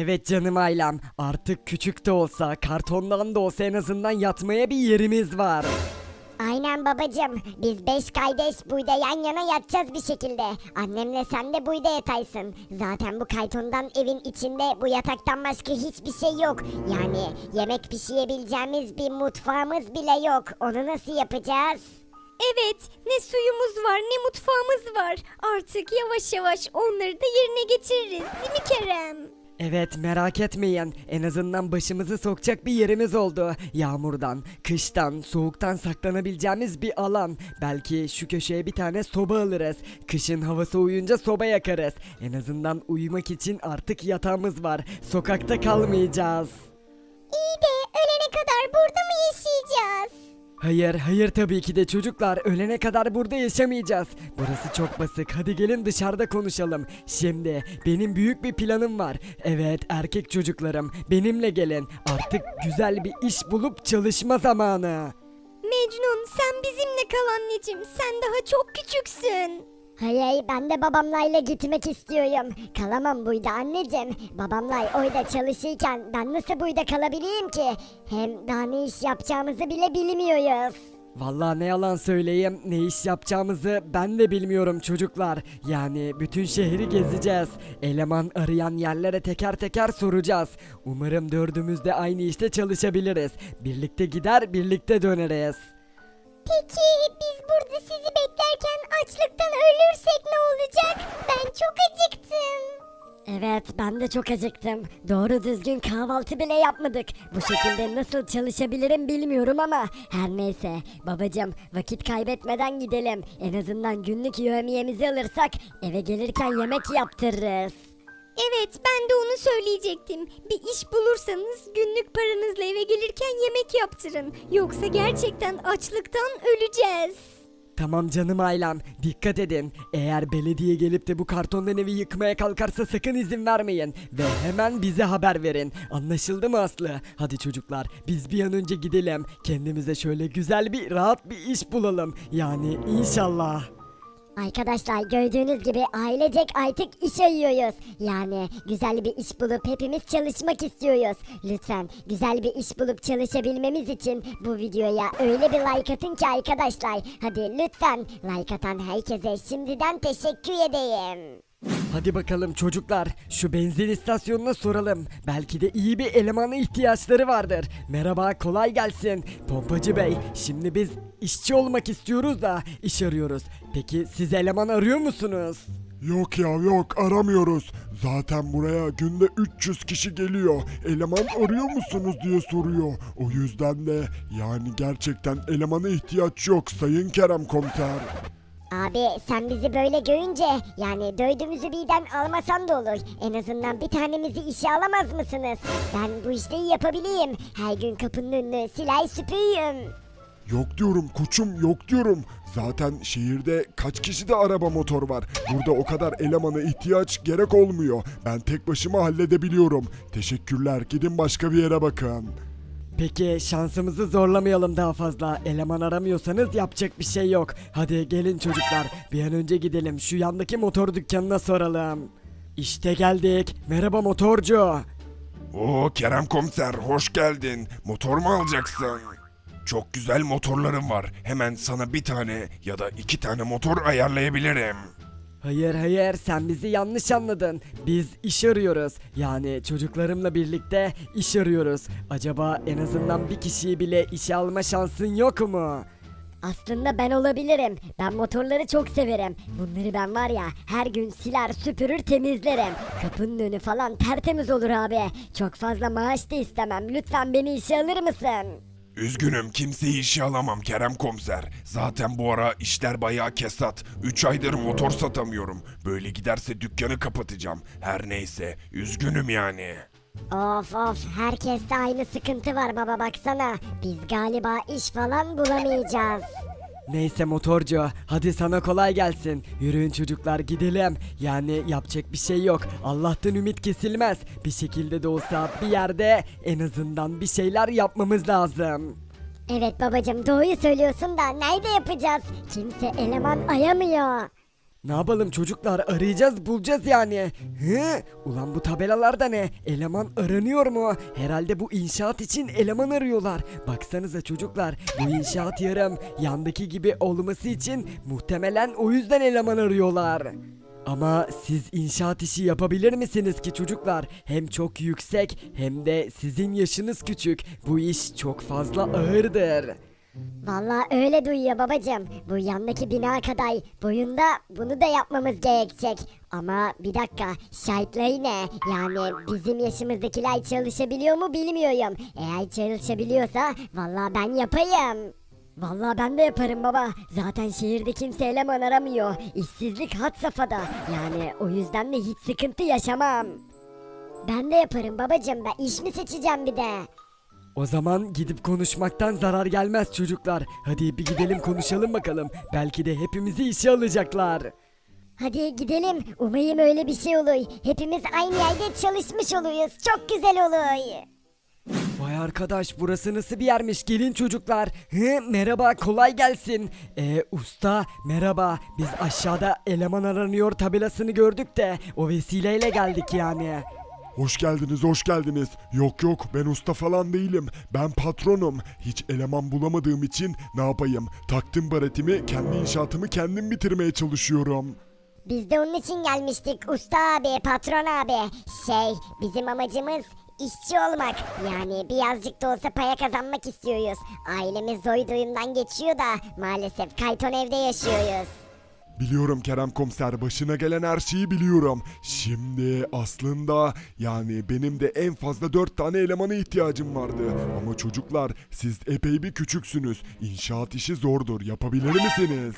Evet canım ailem artık küçük de olsa kartondan da olsa en azından yatmaya bir yerimiz var. Aynen babacım. Biz beş kardeş burada yan yana yatacağız bir şekilde. Annemle sen de burada yataysın. Zaten bu kaytondan evin içinde bu yataktan başka hiçbir şey yok. Yani yemek pişirebileceğimiz bir mutfağımız bile yok. Onu nasıl yapacağız? Evet, ne suyumuz var ne mutfağımız var. Artık yavaş yavaş onları da yerine getiririz değil mi Kerem? Evet merak etmeyin en azından başımızı sokacak bir yerimiz oldu. Yağmurdan, kıştan, soğuktan saklanabileceğimiz bir alan. Belki şu köşeye bir tane soba alırız. Kışın havası uyunca soba yakarız. En azından uyumak için artık yatağımız var. Sokakta kalmayacağız. Hayır, hayır tabii ki de çocuklar. Ölene kadar burada yaşamayacağız. Burası çok basık. Hadi gelin dışarıda konuşalım. Şimdi benim büyük bir planım var. Evet, erkek çocuklarım, benimle gelin. Artık güzel bir iş bulup çalışma zamanı. Mecnun sen bizimle kal anneciğim. Sen daha çok küçüksün. Hayır ben de babamlayla gitmek istiyorum. Kalamam burada anneciğim. Babamlay orada çalışırken ben nasıl burada kalabileyim ki? Hem daha ne iş yapacağımızı bile bilmiyoruz. Vallahi ne yalan söyleyeyim, ne iş yapacağımızı ben de bilmiyorum çocuklar. Yani bütün şehri gezeceğiz. Eleman arayan yerlere teker teker soracağız. Umarım dördümüz de aynı işte çalışabiliriz. Birlikte gider, birlikte döneriz. Peki biz burada sizi beklerken açlıktan ölürsek ne olacak? Ben çok acıktım. Evet ben de çok acıktım. Doğru düzgün kahvaltı bile yapmadık. Bu şekilde nasıl çalışabilirim bilmiyorum ama her neyse. Babacım vakit kaybetmeden gidelim. En azından günlük yövmiyemizi alırsak eve gelirken yemek yaptırırız. Evet ben de onu söyleyecektim. Bir iş bulursanız günlük paranızla eve gelirken yemek yaptırın. Yoksa gerçekten açlıktan öleceğiz. Tamam canım ailem, dikkat edin. Eğer belediye gelip de bu kartondan evi yıkmaya kalkarsa sakın izin vermeyin. Ve hemen bize haber verin. Anlaşıldı mı Aslı? Hadi çocuklar, biz bir an önce gidelim. Kendimize şöyle güzel bir, rahat bir iş bulalım. Yani inşallah. Arkadaşlar gördüğünüz gibi ailecek artık iş arıyoruz. Yani güzel bir iş bulup hepimiz çalışmak istiyoruz. Lütfen güzel bir iş bulup çalışabilmemiz için bu videoya öyle bir like atın ki arkadaşlar. Hadi lütfen like atan herkese şimdiden teşekkür edeyim. Hadi bakalım çocuklar, şu benzin istasyonuna soralım. Belki de iyi bir elemana ihtiyaçları vardır. Merhaba, kolay gelsin. Pompacı bey, şimdi biz işçi olmak istiyoruz da iş arıyoruz. Peki siz eleman arıyor musunuz? Yok ya yok aramıyoruz. Zaten buraya günde 300 kişi geliyor. Eleman arıyor musunuz diye soruyor. O yüzden de yani gerçekten elemana ihtiyaç yok Sayın Kerem Komiser. Abi sen bizi böyle görünce yani dördümüzü birden almasan da olur. En azından bir tanemizi işe alamaz mısınız? Ben bu işleri yapabileyim. Her gün kapının önünü silah süpürüyüm. Yok diyorum koçum yok diyorum. Zaten şehirde kaç kişi de araba motor var. Burada o kadar elemana ihtiyaç gerek olmuyor. Ben tek başıma halledebiliyorum. Teşekkürler gidin başka bir yere bakın. Peki şansımızı zorlamayalım daha fazla. Eleman aramıyorsanız yapacak bir şey yok. Hadi gelin çocuklar bir an önce gidelim şu yandaki motor dükkanına soralım. İşte geldik. Merhaba motorcu. Oo Kerem Komiser hoş geldin. Motor mu alacaksın? Çok güzel motorlarım var. Hemen sana bir tane ya da iki tane motor ayarlayabilirim. Hayır hayır sen bizi yanlış anladın. Biz iş arıyoruz. Yani çocuklarımla birlikte iş arıyoruz. Acaba en azından bir kişiyi bile işe alma şansın yok mu? Aslında ben olabilirim. Ben motorları çok severim. Bunları ben var ya her gün siler süpürür temizlerim. Kapının önü falan tertemiz olur abi. Çok fazla maaş da istemem. Lütfen beni işe alır mısın? Üzgünüm kimseyi işe alamam Kerem Komiser. Zaten bu ara işler bayağı kesat. 3 aydır motor satamıyorum. Böyle giderse dükkanı kapatacağım. Her neyse üzgünüm yani. Of of herkeste aynı sıkıntı var baba baksana. Biz galiba iş falan bulamayacağız. Neyse motorcu hadi sana kolay gelsin. Yürüyün çocuklar gidelim. Yani yapacak bir şey yok. Allah'tan ümit kesilmez. Bir şekilde de olsa bir yerde en azından bir şeyler yapmamız lazım. Evet babacım doğruyu söylüyorsun da nerede yapacağız? Kimse eleman ayamıyor. Ne yapalım çocuklar arayacağız bulacağız yani. Hı? Ulan bu tabelalarda ne? Eleman aranıyor mu? Herhalde bu inşaat için eleman arıyorlar. Baksanıza çocuklar bu inşaat yarım yandaki gibi olması için muhtemelen o yüzden eleman arıyorlar. Ama siz inşaat işi yapabilir misiniz ki çocuklar? Hem çok yüksek hem de sizin yaşınız küçük. Bu iş çok fazla ağırdır. Vallahi öyle duyuyor babacım. Bu yandaki bina kadar boyunda bunu da yapmamız gerekecek. Ama bir dakika şartları ne? Yani bizim yaşımızdakiler çalışabiliyor mu bilmiyorum. Eğer çalışabiliyorsa vallahi ben yapayım. Vallahi ben de yaparım baba. Zaten şehirde kimse eleman aramıyor. İşsizlik had safhada. Yani o yüzden de hiç sıkıntı yaşamam. Ben de yaparım babacım. Ben iş mi seçeceğim bir de? O zaman gidip konuşmaktan zarar gelmez çocuklar. Hadi bir gidelim konuşalım bakalım. Belki de hepimizi işe alacaklar. Hadi gidelim. Umayım öyle bir şey olur. Hepimiz aynı yerde çalışmış oluruz. Çok güzel olur. Vay arkadaş burası nasıl bir yermiş gelin çocuklar. Hı, merhaba kolay gelsin. Ee, usta merhaba biz aşağıda eleman aranıyor tabelasını gördük de o vesileyle geldik yani. Hoş geldiniz, hoş geldiniz. Yok yok, ben usta falan değilim. Ben patronum. Hiç eleman bulamadığım için ne yapayım? Taktım baretimi, kendi inşaatımı kendim bitirmeye çalışıyorum. Biz de onun için gelmiştik usta abi, patron abi. Şey, bizim amacımız işçi olmak. Yani birazcık da olsa para kazanmak istiyoruz. Ailemiz zor durumdan geçiyor da maalesef kayton evde yaşıyoruz. Biliyorum Kerem Komiser, başına gelen her şeyi biliyorum. Şimdi aslında yani benim de en fazla 4 tane elemana ihtiyacım vardı. Ama çocuklar siz epey bir küçüksünüz. İnşaat işi zordur. Yapabilir misiniz?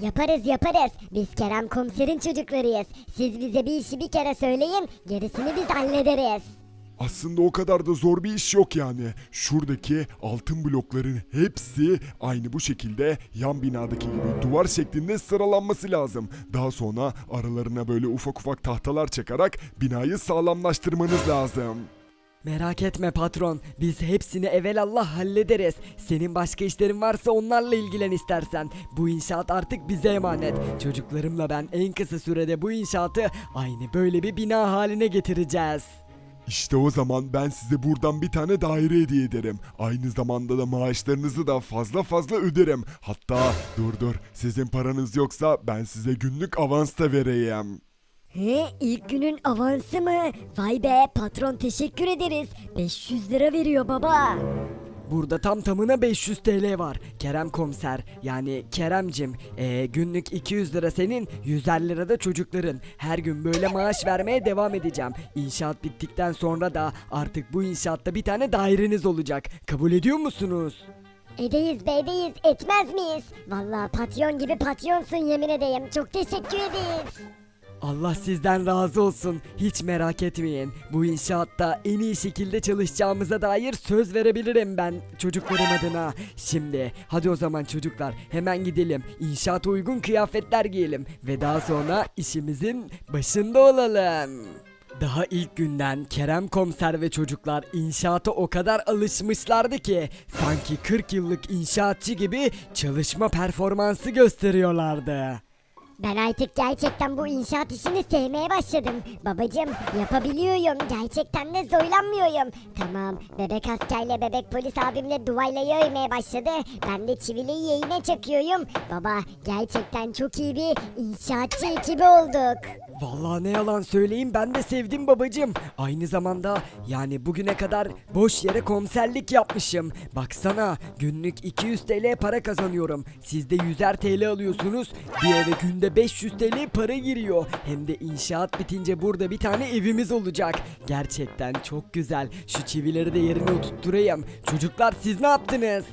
Yaparız yaparız. Biz Kerem komiserin çocuklarıyız. Siz bize bir işi bir kere söyleyin, gerisini biz hallederiz. Aslında o kadar da zor bir iş yok yani. Şuradaki altın blokların hepsi aynı bu şekilde yan binadaki gibi duvar şeklinde sıralanması lazım. Daha sonra aralarına böyle ufak ufak tahtalar çakarak binayı sağlamlaştırmanız lazım. Merak etme patron biz hepsini evelallah hallederiz. Senin başka işlerin varsa onlarla ilgilen istersen. Bu inşaat artık bize emanet. Çocuklarımla ben en kısa sürede bu inşaatı aynı böyle bir bina haline getireceğiz. İşte o zaman ben size buradan bir tane daire hediye ederim. Aynı zamanda da maaşlarınızı da fazla fazla öderim. Hatta dur dur sizin paranız yoksa ben size günlük avans da vereyim. He, ilk günün avansı mı? Vay be patron teşekkür ederiz. 500 lira veriyor baba. Burada tam tamına 500 TL var. Kerem komiser yani Keremcim ee, günlük 200 lira senin 150 lira da çocukların. Her gün böyle maaş vermeye devam edeceğim. İnşaat bittikten sonra da artık bu inşaatta bir tane daireniz olacak. Kabul ediyor musunuz? Edeyiz be edeyiz etmez miyiz? Vallahi patron gibi patronsun yemin edeyim. Çok teşekkür ederiz. Allah sizden razı olsun. Hiç merak etmeyin. Bu inşaatta en iyi şekilde çalışacağımıza dair söz verebilirim ben çocuklarım adına. Şimdi hadi o zaman çocuklar hemen gidelim. İnşaata uygun kıyafetler giyelim ve daha sonra işimizin başında olalım. Daha ilk günden Kerem komiser ve çocuklar inşaata o kadar alışmışlardı ki sanki 40 yıllık inşaatçı gibi çalışma performansı gösteriyorlardı. Ben artık gerçekten bu inşaat işini sevmeye başladım. Babacım yapabiliyorum. Gerçekten de zorlanmıyorum. Tamam bebek askerle bebek polis abimle duvarla örmeye başladı. Ben de çivileri yayına çakıyorum. Baba gerçekten çok iyi bir inşaatçı ekibi olduk. Vallahi ne yalan söyleyeyim ben de sevdim babacım. Aynı zamanda yani bugüne kadar boş yere komiserlik yapmışım. Baksana günlük 200 TL para kazanıyorum. Siz de 100'er TL alıyorsunuz. Bir eve günde 500 TL para giriyor. Hem de inşaat bitince burada bir tane evimiz olacak. Gerçekten çok güzel. Şu çivileri de yerine oturtturayım. Çocuklar siz ne yaptınız?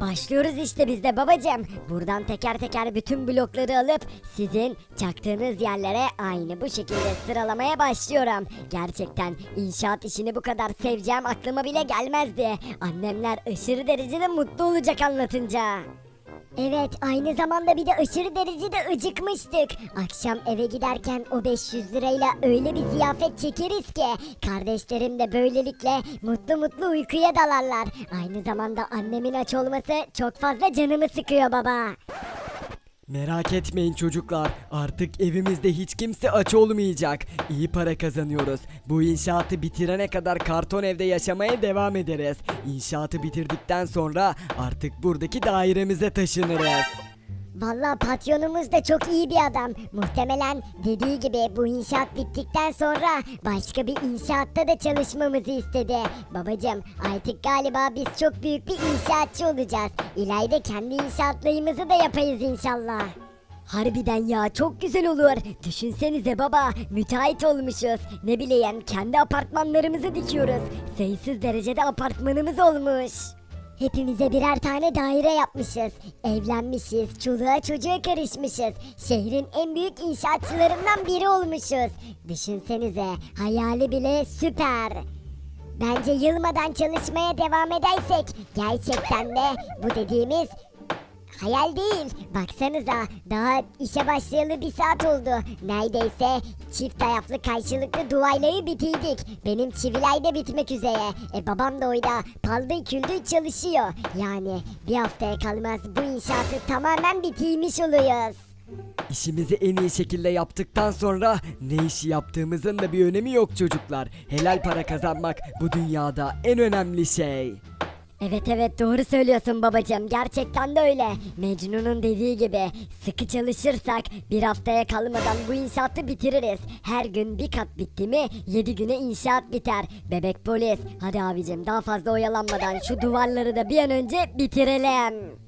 Başlıyoruz işte biz de babacım. Buradan teker teker bütün blokları alıp sizin çaktığınız yerlere aynı bu şekilde sıralamaya başlıyorum. Gerçekten inşaat işini bu kadar seveceğim aklıma bile gelmezdi. Annemler aşırı derecede mutlu olacak anlatınca. Evet aynı zamanda bir de aşırı derecede acıkmıştık. Akşam eve giderken o 500 lirayla öyle bir ziyafet çekeriz ki kardeşlerim de böylelikle mutlu mutlu uykuya dalarlar. Aynı zamanda annemin aç olması çok fazla canımı sıkıyor baba. Merak etmeyin çocuklar. Artık evimizde hiç kimse aç olmayacak. İyi para kazanıyoruz. Bu inşaatı bitirene kadar karton evde yaşamaya devam ederiz. İnşaatı bitirdikten sonra artık buradaki dairemize taşınırız. Vallahi patronumuz da çok iyi bir adam. Muhtemelen dediği gibi bu inşaat bittikten sonra başka bir inşaatta da çalışmamızı istedi. Babacım artık galiba biz çok büyük bir inşaatçı olacağız. İleride kendi inşaatlarımızı da yapayız inşallah. Harbiden ya çok güzel olur. Düşünsenize baba müteahhit olmuşuz. Ne bileyim kendi apartmanlarımızı dikiyoruz. Sayısız derecede apartmanımız olmuş. Hepimize birer tane daire yapmışız. Evlenmişiz, çoluğa çocuğa karışmışız. Şehrin en büyük inşaatçılarından biri olmuşuz. Düşünsenize, hayali bile süper. Bence yılmadan çalışmaya devam edersek gerçekten de bu dediğimiz Hayal değil. Baksanıza daha işe başlayalı bir saat oldu. Neredeyse çift taraflı karşılıklı duaylayı bitirdik. Benim çivilay da bitmek üzere. E babam da oyda paldır küldür çalışıyor. Yani bir haftaya kalmaz bu inşaatı tamamen bitirmiş oluyoruz. İşimizi en iyi şekilde yaptıktan sonra ne işi yaptığımızın da bir önemi yok çocuklar. Helal para kazanmak bu dünyada en önemli şey. Evet evet doğru söylüyorsun babacığım gerçekten de öyle. Mecnun'un dediği gibi sıkı çalışırsak bir haftaya kalmadan bu inşaatı bitiririz. Her gün bir kat bitti mi 7 güne inşaat biter. Bebek polis hadi abicim daha fazla oyalanmadan şu duvarları da bir an önce bitirelim.